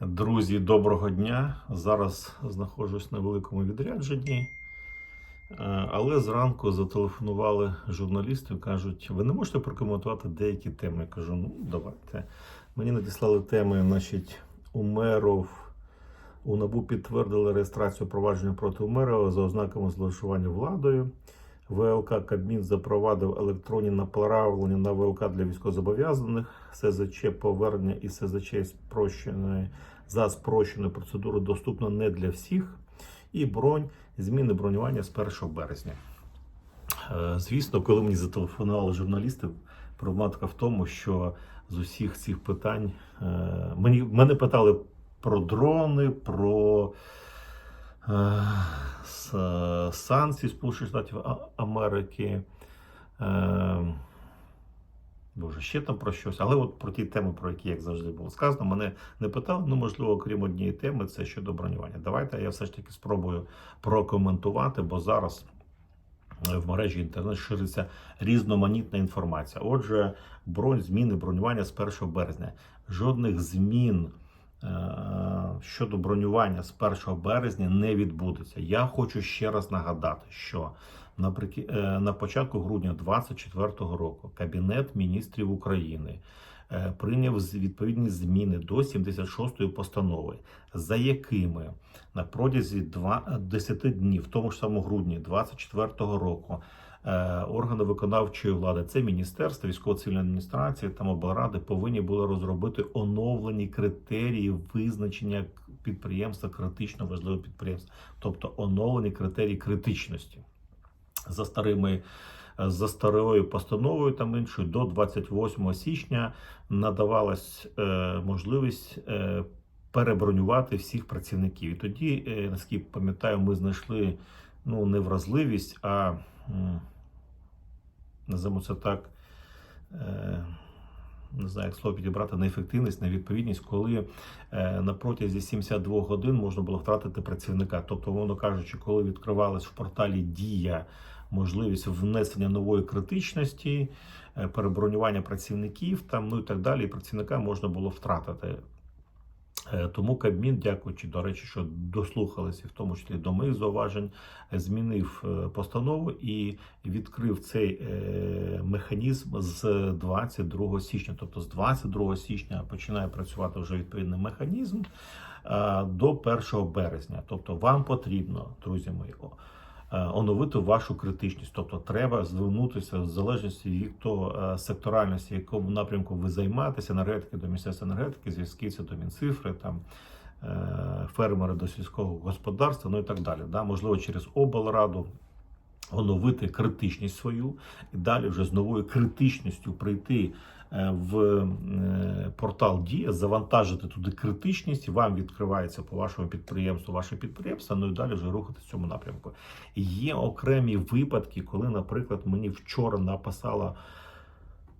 Друзі, доброго дня. Зараз знаходжусь на великому відрядженні. Е, Але зранку зателефонували журналісти і кажуть, ви не можете прокоментувати деякі теми. Я кажу, ну давайте. Мені надіслали теми, значить, Умеров. У НАБУ підтвердили реєстрацію провадження проти Умерова за ознаками зловживання владою. ВЛК Кабмін запровадив електронні направлення на ВЛК для військовозобов'язаних. СЗЧ повернення і СЗЧ спрощеної за спрощеною процедурою доступно не для всіх. І бронь зміни бронювання з 1 березня. Е, Звісно, коли мені зателефонували журналісти, проблематика в тому, що з усіх цих питань е, мені мене питали про дрони, про е, с- Сполучених Штатів Америки. Е, Боже, ще там про щось, але от про ті теми, про які, як завжди було сказано, мене не питали. Ну, можливо, крім однієї теми, це щодо бронювання. Давайте я все ж таки спробую прокоментувати, бо зараз е, в мережі інтернет шириться різноманітна інформація. Отже, бронь, зміни бронювання з 1 березня. Жодних змін щодо бронювання з 1 березня не відбудеться. Я хочу ще раз нагадати, що е, на початку грудня 2024 року Кабінет міністрів України е, прийняв з- відповідні зміни до 76-ї постанови, за якими на протязі два- 10 днів, в тому ж самому грудні 2024 року, е, органи виконавчої влади, це міністерство, військово-цивільної адміністрації та облради повинні були розробити оновлені критерії визначення підприємства критично важливого підприємства, тобто оновлені критерії критичності за старими. За старою постановою там іншою до 28 січня надавалась е, можливість е, перебронювати всіх працівників. І тоді, е, наскільки пам'ятаю, ми знайшли ну не вразливість, а називаємо це так. Не знаю, як слово підібрати неефективність, невідповідність, коли на протязі 72 годин можна було втратити працівника. Тобто, воно кажучи, коли відкривалась в порталі Дія можливість внесення нової критичності, е, перебронювання працівників там, ну і так далі, і працівника можна було втратити. Е, Тому Кабмін, дякуючи, до речі, що дослухалися, в тому числі до моїх зауважень, змінив е, постанову і відкрив цей механізм з 22 січня. Тобто з 22 січня починає працювати вже відповідний механізм до 1 березня. Тобто вам потрібно, друзі мої, оновити вашу критичність. Тобто треба звернутися в залежності від того е, секторальності, якому напрямку ви займаєтеся, енергетики до міністерства енергетики, зв'язківці до Мінцифри, там е, фермери до сільського господарства, ну і так далі. Да? Можливо, через облраду. Оновити критичність свою і далі вже з новою критичністю прийти е, в е, портал Дія, завантажити туди критичність, вам відкривається по вашому підприємству ваше підприємство, ну і далі вже рухати в цьому напрямку. Є окремі випадки, коли, наприклад, мені вчора написала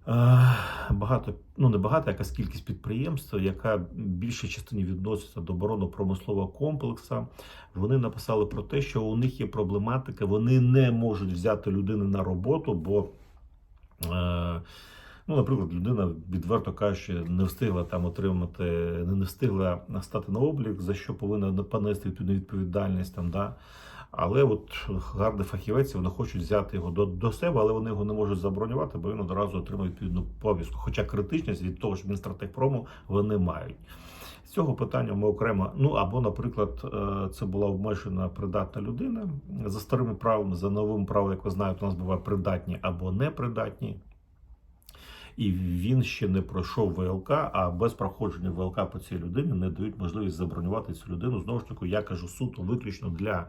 е, багато, ну не багато, якась кількість підприємств, яка більшій частині відноситься до оборонно-промислового комплексу. Вони написали про те, що у них є проблематика, вони не можуть взяти людину на роботу, бо. Е, Ну, наприклад, людина відверто кажучи, не встигла там отримати, не встигла стати на облік, за що повинна понести відповідну відповідальність там, да. Але от гарний фахівець, вони хочуть взяти його до, до себе, але вони його не можуть забронювати, бо він одразу отримає відповідну повістку. Хоча критичність від того, що він стратегпрому, вони мають. З цього питання ми окремо, ну або, наприклад, е, це була обмежена придатна людина за старими правилами, за новим правилом, як ви знаєте, у нас буває придатні або непридатні. І він ще не пройшов ВЛК, а без проходження ВЛК по цій людині не дають можливість забронювати цю людину. Знову ж таки, я кажу суто виключно для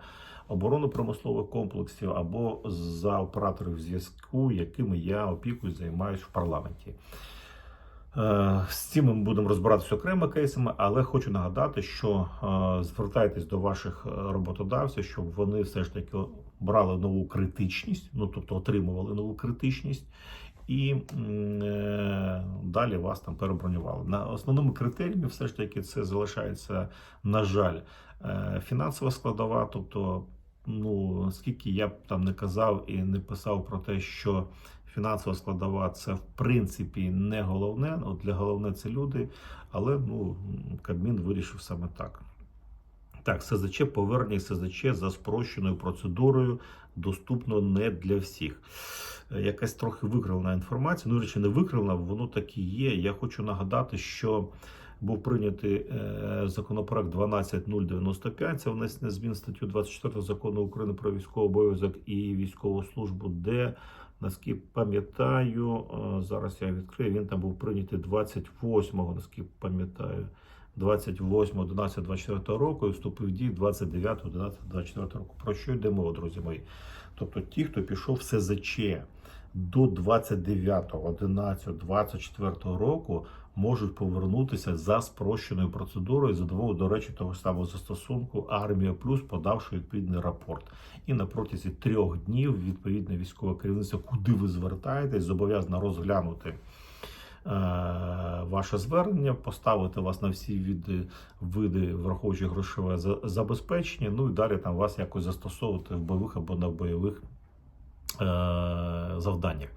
оборонно-промислових комплексів або за операторів зв'язку, якими я опікуюсь, займаюсь в парламенті. Е, З цим ми будемо розбиратися окремо кейсами, але хочу нагадати, що е, звертайтесь до ваших е, роботодавців, щоб вони все ж таки брали нову критичність, ну тобто отримували нову критичність, і е, далі вас там перебронювали. На основними критеріями все ж таки це залишається, на жаль, е, фінансова складова, тобто. Ну, скільки я б там не казав і не писав про те, що Фінансова складова це в принципі не головне. От для головне це люди, але ну Кабмін вирішив саме так. Так, СЗЧ повернення СЗЧ за спрощеною процедурою доступно не для всіх. Е, Якась трохи викривлена інформація. Ну, речі, не викривлена, воно так і є. Я хочу нагадати, що був прийнятий е, законопроект 12095, це внесення змін статтю 24 закону України про військовий обов'язок і військову службу, де наскільки пам'ятаю, е, зараз я відкрию, він там був прийнятий 28-го, наскільки пам'ятаю. 28 11 24 року і вступив в дію 29 11 24 року. Про що йде мова, друзі мої? Тобто ті, хто пішов в СЗЧ до 29 11 24 року, можуть повернутися за спрощеною процедурою за допомогою, до речі, того самого застосунку Армія Плюс, подавши відповідний рапорт. І на протязі трьох днів відповідне військове керівництво, куди ви звертаєтесь, зобов'язано розглянути. Е, Ваше звернення, поставити вас на всі види, види враховуючи грошове за- забезпечення, ну і далі там вас якось застосовувати в бойових або на бойових е, завданнях.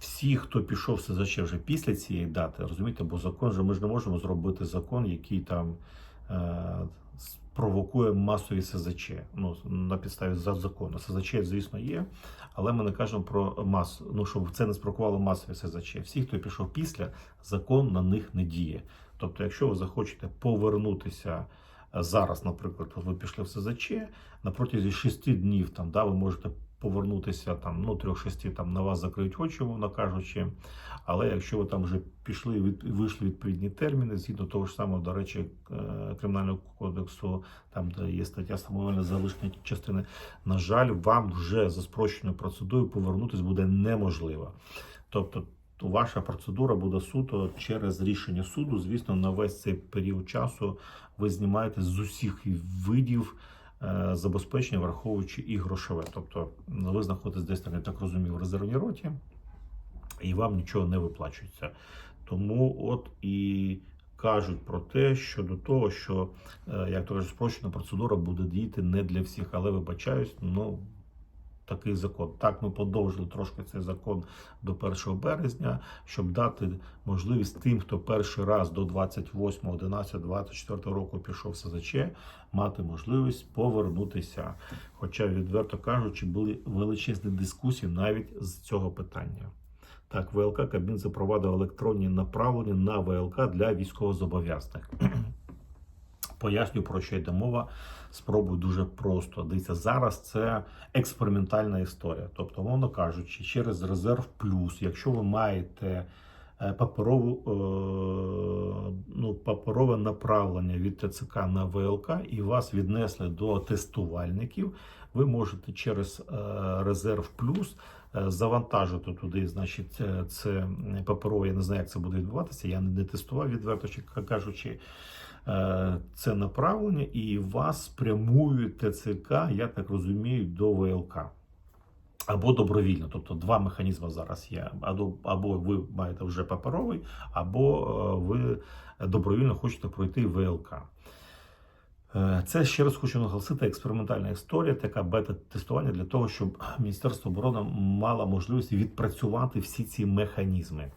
Всі, хто пішов в СЗЧ вже після цієї дати, розумієте, бо закон же ми ж не можемо зробити закон, який там е, провокує масові СЗЧ. Ну, на підставі за закону. СЗЧ, звісно, є, але ми не кажемо про масу. Ну, щоб це не спровокувало масові СЗЧ. Всі, хто пішов після, закон на них не діє. Тобто, якщо ви захочете повернутися е, зараз, наприклад, ви пішли в СЗЧ, на протязі 6 днів там, да, ви можете повернутися там, ну, трьох-шести там на вас закриють очі, мовно кажучи. Але якщо ви там вже пішли від вийшли відповідні терміни, згідно того ж самого, до речі, е, кримінального кодексу, там де є стаття самовільне залишення частини, на жаль, вам вже за спрощеною процедурою повернутися буде неможливо. Тобто. то Ваша процедура буде суто через рішення суду. Звісно, на весь цей період часу ви знімаєте з усіх видів забезпечення, враховуючи і грошове. Тобто ну, ви знаходитесь десь там, я так розумію, в резервній роті, і вам нічого не виплачується. Тому от і кажуть про те, що до того, що е, як то кажуть, спрощена процедура буде діяти не для всіх, але вибачаюсь, ну. Такий закон. Так, ми подовжили трошки цей закон до 1 березня, щоб дати можливість тим, хто перший раз до 28, 11, 24 року пішов в СЗЧ, мати можливість повернутися. Хоча, відверто кажучи, були величезні дискусії навіть з цього питання. Так, ВЛК Кабмін запровадив електронні направлення на ВЛК для військовозобов'язаних. Поясню, про що йде мова. Спробую дуже просто. Дивіться, зараз це експериментальна історія. Тобто, мовно кажучи, через резерв плюс, якщо ви маєте е, паперову, е, ну, паперове направлення від ТЦК на ВЛК і вас віднесли до тестувальників, ви можете через е, резерв плюс завантажити туди, значить, це паперове, я не знаю, як це буде відбуватися. Я не тестував, відверто кажучи. Е, Це направлення, і вас спрямують ТЦК, я так розумію, до ВЛК. Або добровільно, тобто два механізми зараз є. Або, або ви маєте вже паперовий, або е, ви добровільно хочете пройти ВЛК. Е, Це ще раз хочу наголосити експериментальна історія, така бета-тестування для того, щоб Міністерство оборони мало можливість відпрацювати всі ці механізми.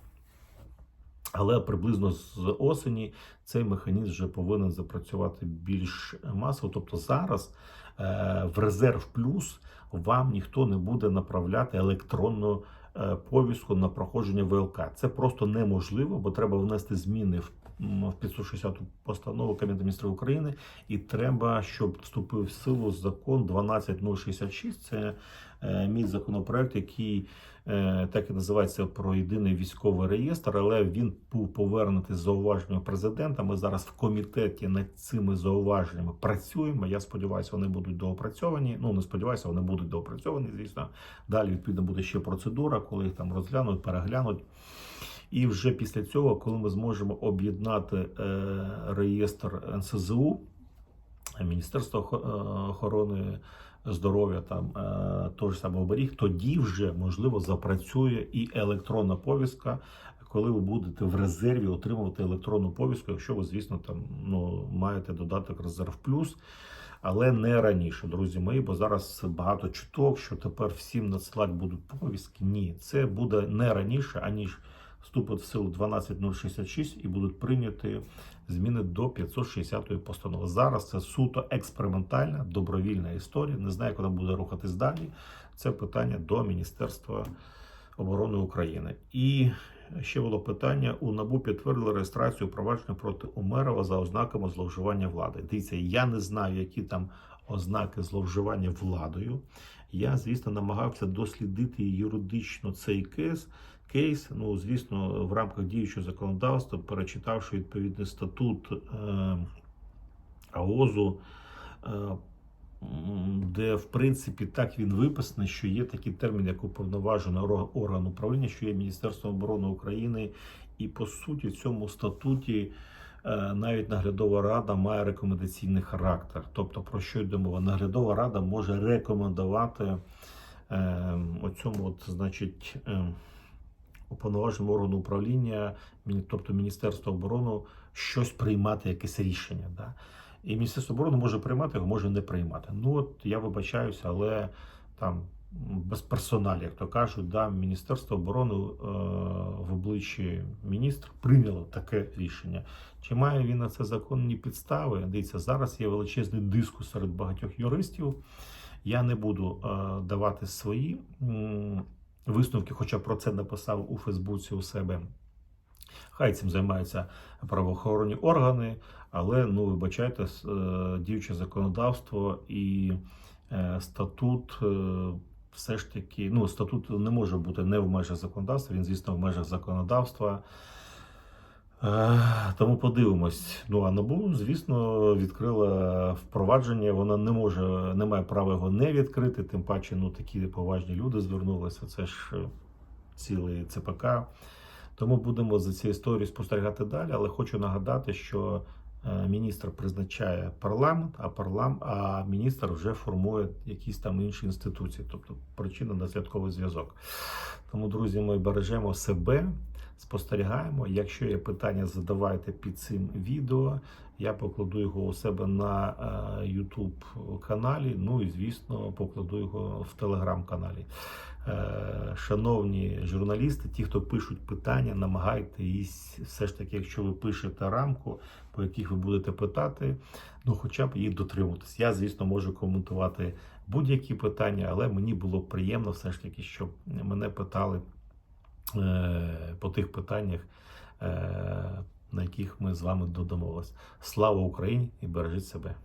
Але приблизно з осені цей механізм вже повинен запрацювати більш масово. Тобто зараз е, в резерв плюс вам ніхто не буде направляти електронну е, повістку на проходження ВЛК. Це просто неможливо, бо треба внести зміни в. В 560 постанову Кабінету міністрів України, і треба, щоб вступив в силу закон 12066. Це е, мій законопроект, який е, так і називається про єдиний військовий реєстр, але він був повернутий з зауваженнями президента. Ми зараз в комітеті над цими зауваженнями працюємо. Я сподіваюся, вони будуть доопрацьовані. Ну не сподіваюся, вони будуть доопрацьовані. Звісно, далі відповідно буде ще процедура, коли їх там розглянуть, переглянуть. І вже після цього, коли ми зможемо об'єднати е, реєстр НСЗУ, Міністерство е, охорони здоров'я, там е, того ж самого оберіг, тоді вже можливо запрацює і електронна повістка, коли ви будете в резерві отримувати електронну повістку, якщо ви, звісно, там ну маєте додаток Резерв Плюс. Але не раніше, друзі мої, бо зараз багато чуток, що тепер всім надсилати будуть повістки. Ні, це буде не раніше, аніж вступить в силу 12066 і будуть прийняті зміни до 560-ї постанови. Зараз це суто експериментальна добровільна історія. Не знаю, вона буде рухатись далі. Це питання до Міністерства оборони України. І ще було питання: у НАБУ підтвердили реєстрацію провадження проти Умерова за ознаками зловживання влади. Дивіться, я не знаю, які там ознаки зловживання владою. Я, звісно, намагався дослідити юридично цей кейс. Кейс, ну звісно, в рамках діючого законодавства, перечитавши відповідний статут е, АОЗу, е, де в принципі так він виписаний, що є такий термін, як уповноважений орган управління, що є Міністерство оборони України, і по суті в цьому статуті. е, Навіть наглядова рада має рекомендаційний характер. Тобто, про що йде мова? Наглядова рада може рекомендувати е, оцьому, от, значить, уповноваженому органу управління, тобто Міністерство оборони, щось приймати, якесь рішення. Да? І Міністерство оборони може приймати його, може не приймати. Ну от я вибачаюся, але там без персоналі, як то кажуть, да, Міністерство оборони е, в обличчі міністра прийняло таке рішення. Чи має він на це законні підстави? Дивіться, зараз є величезний дискус серед багатьох юристів. Я не буду е, давати свої м, висновки, хоча про це написав у Фейсбуці у себе. Хай цим займаються правоохоронні органи, але ну вибачайте, е, діюче законодавство і е, статут. е, Все ж таки, ну статут не може бути не в межах законодавства. Він, звісно, в межах законодавства. Е, Тому подивимось. Ну а НАБУ, звісно, відкрила впровадження. Вона не може, не має права його не відкрити. Тим паче, ну такі поважні люди звернулися. Це ж е, цілий ЦПК. Тому будемо за цією історією спостерігати далі. Але хочу нагадати, що е, міністр призначає парламент, а парлам, а міністр вже формує якісь там інші інституції, тобто причина наслідковий зв'язок. Тому, друзі, ми бережемо себе, спостерігаємо. Якщо є питання, задавайте під цим відео. Я покладу його у себе на е, YouTube каналі. Ну і звісно, покладу його в телеграм-каналі. Е, Шановні журналісти, ті, хто пишуть питання, намагайтесь все ж таки, якщо ви пишете рамку, по яких ви будете питати, ну хоча б їх дотримуватись. Я, звісно, можу коментувати будь-які питання, але мені було приємно все ж таки, щоб мене питали по тих питаннях, е, на яких ми з вами додумувалися. Слава Україні і бережіть себе!